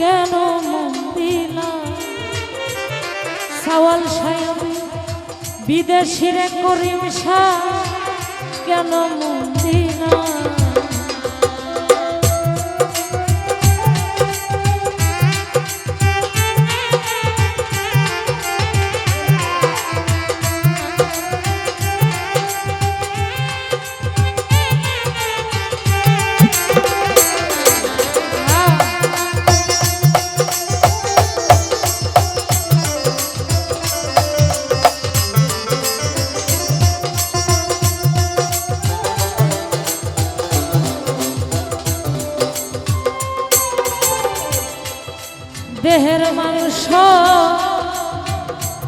কেন মন্দিলা সওয়াল সাহেব বিদেশিরে করিম শাহ কেন মন্দিলা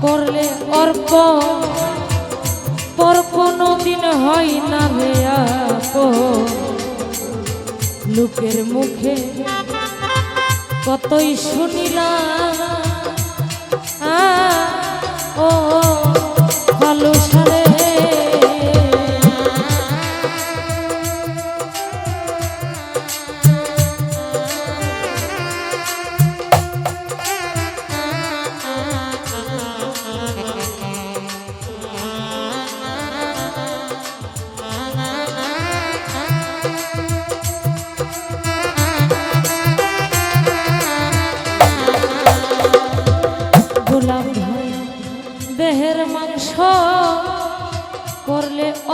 করলে অর্প পর কোনো দিন হয় না রে। লোকের মুখে কতই শুনিলাম ও ভালো সারে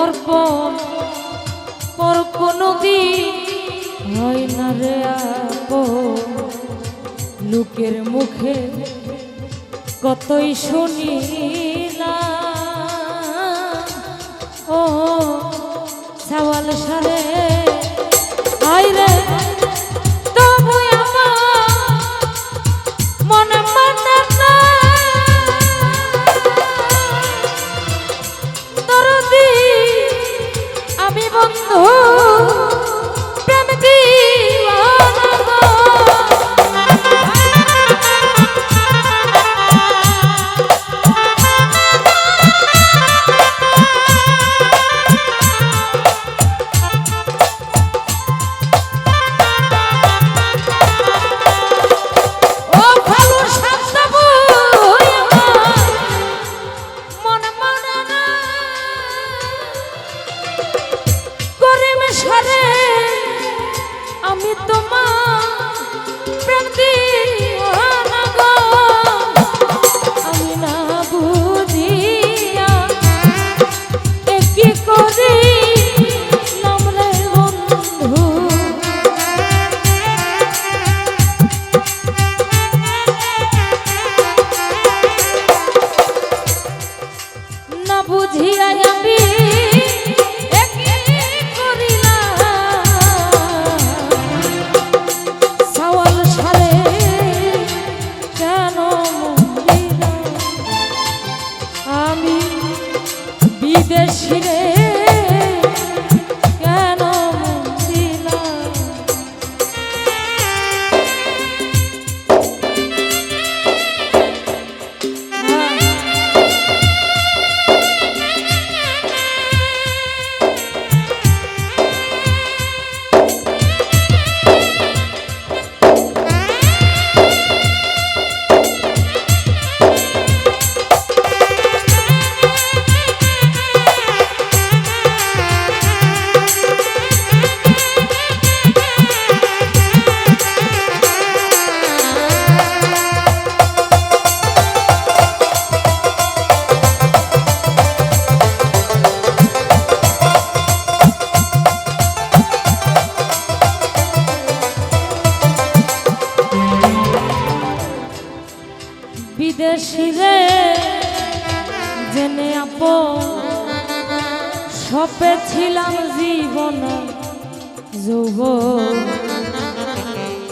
অর্পণ পর কোনো দিন হয় না রে। লোকের মুখে কতই শুনিলাম ও সওয়াল সারে আইরে তবু আমি তোমার প্রেম আমি না বুঝিয়া কি করি সপে ছিলাম জীবন যৌব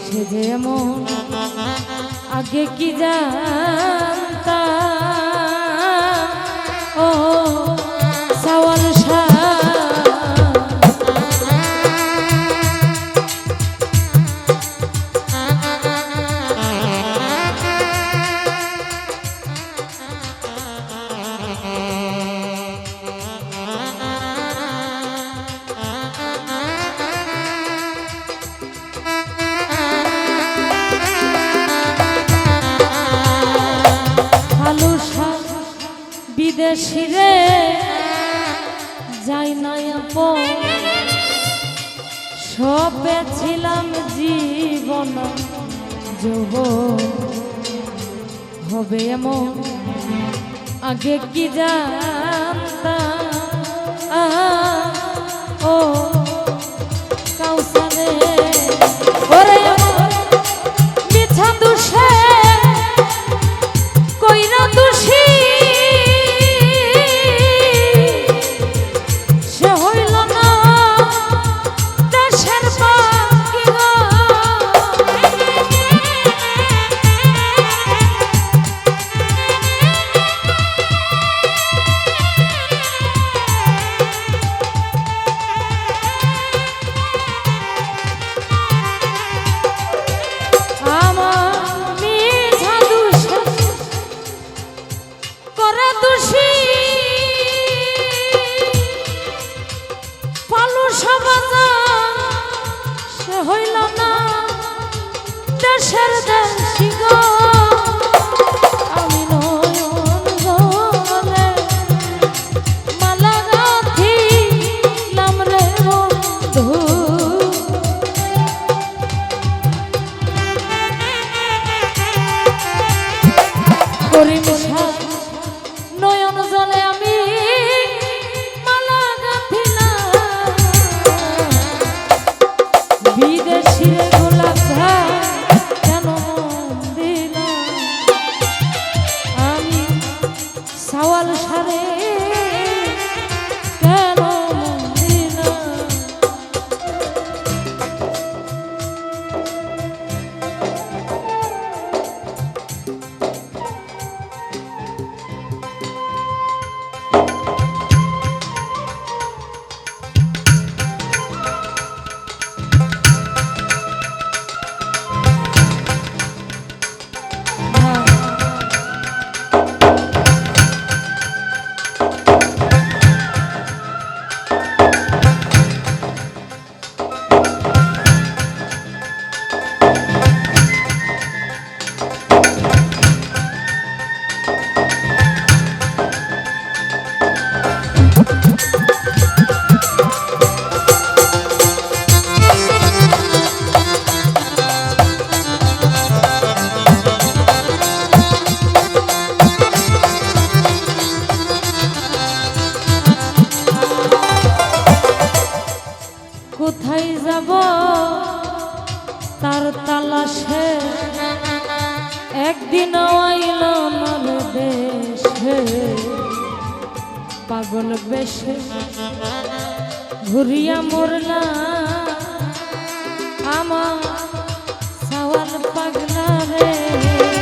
সে যেমন আগে কি জানতা ও আসি রে। যাই নাই সবে ছিলাম জীবন। যুব হবে এমন। আগে কি জানতাম? ও দোষী পালো সমাজা সে হইল না দেশের পাগল বেশে ঘুরিয়া মরলা। আমার সওয়াল পাগলা রে।